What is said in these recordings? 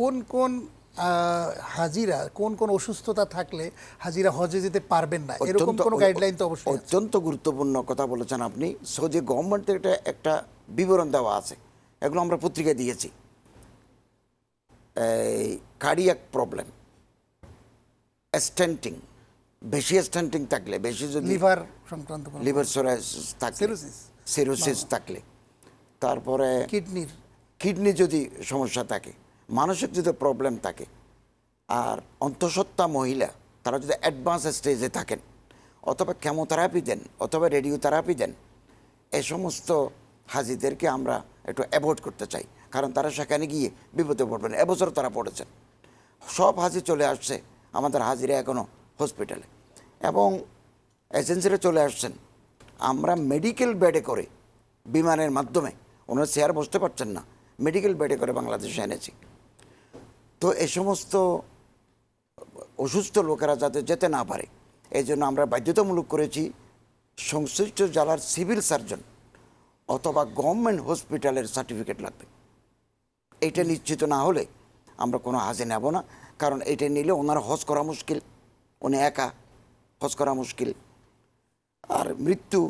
কোন কোন হাজিরা কোন কোন অসুস্থতা থাকলে হাজিরা হজে যেতে পারবেন না? এরকম কোনো গাইডলাইন তো অবশ্যই অত্যন্ত গুরুত্বপূর্ণ কথা বলেছেন আপনি। সৌদি গভর্নমেন্ট থেকে একটা একটা বিবরণ দেওয়া আছে। এগুলো আমরা পত্রিকায় দিয়েছি। এই কার্ডিয়াক প্রবলেম স্ট্যান্টিং বেশি স্ট্যান্টিং থাকলে বেশি যদি লিভার সংক্রান্ত লিভার থাকলে? সিরোসিস থাকলে। তারপরে কিডনির কিডনি যদি সমস্যা থাকে মানসিক যদি প্রবলেম থাকে আর অন্তঃসত্ত্বা মহিলা, তারা যদি অ্যাডভান্স স্টেজে থাকেন, অথবা কেমোথেরাপি দেন, অথবা রেডিওথেরাপি দেন, এ সমস্ত হাজিদেরকে আমরা একটু অ্যাভয়েড করতে চাই। কারণ তারা সেখানে গিয়ে বিপদে পড়বেন এবছর তারা পড়েছেন। সব হাজি চলে আসছে আমাদের হাজিরা এখনও হসপিটালে এবং এজেন্সিরা চলে আসছেন। আমরা মেডিকেল বেডে করে বিমানের মাধ্যমে, ওনারা চেয়ার বসতে পারছেন না মেডিকেল বেডে করে বাংলাদেশে এনেছি। তো এই সমস্ত অসুস্থ লোকেরা যাতে যেতে না পারে, এই জন্য আমরা বাধ্যতামূলক করেছি সংশ্লিষ্ট জেলার সিভিল সার্জন অথবা গভর্নমেন্ট হসপিটালের সার্টিফিকেট লাগবে। এটা নিশ্চিত না হলে আমরা কোনো হাজে নেব না, কারণ এইটা নিলে ওনার হজ করা মুশকিল, উনি একা হজ করা মুশকিল। আর মৃত্যু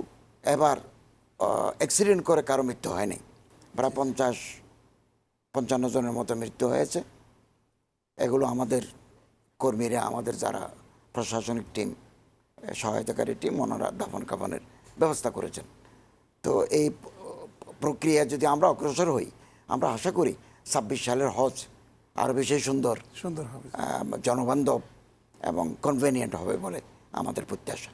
এবার অ্যাক্সিডেন্ট করে কারও মৃত্যু হয়নি। প্রায় পঞ্চাশ, পঞ্চান্ন জনের মতো মৃত্যু হয়েছে। এগুলো আমাদের কর্মীরা আমাদের যারা প্রশাসনিক টিম সহায়তাকারী টিম ওনারা দাফন কাফনের ব্যবস্থা করেছেন। তো এই প্রক্রিয়া যদি আমরা অগ্রসর হই আমরা আশা করি ছাব্বিশ সালের হজ আরও বেশি সুন্দর সুন্দর হবে। জনবান্ধব এবং কনভেনিয়েন্ট হবে বলে আমাদের প্রত্যাশা।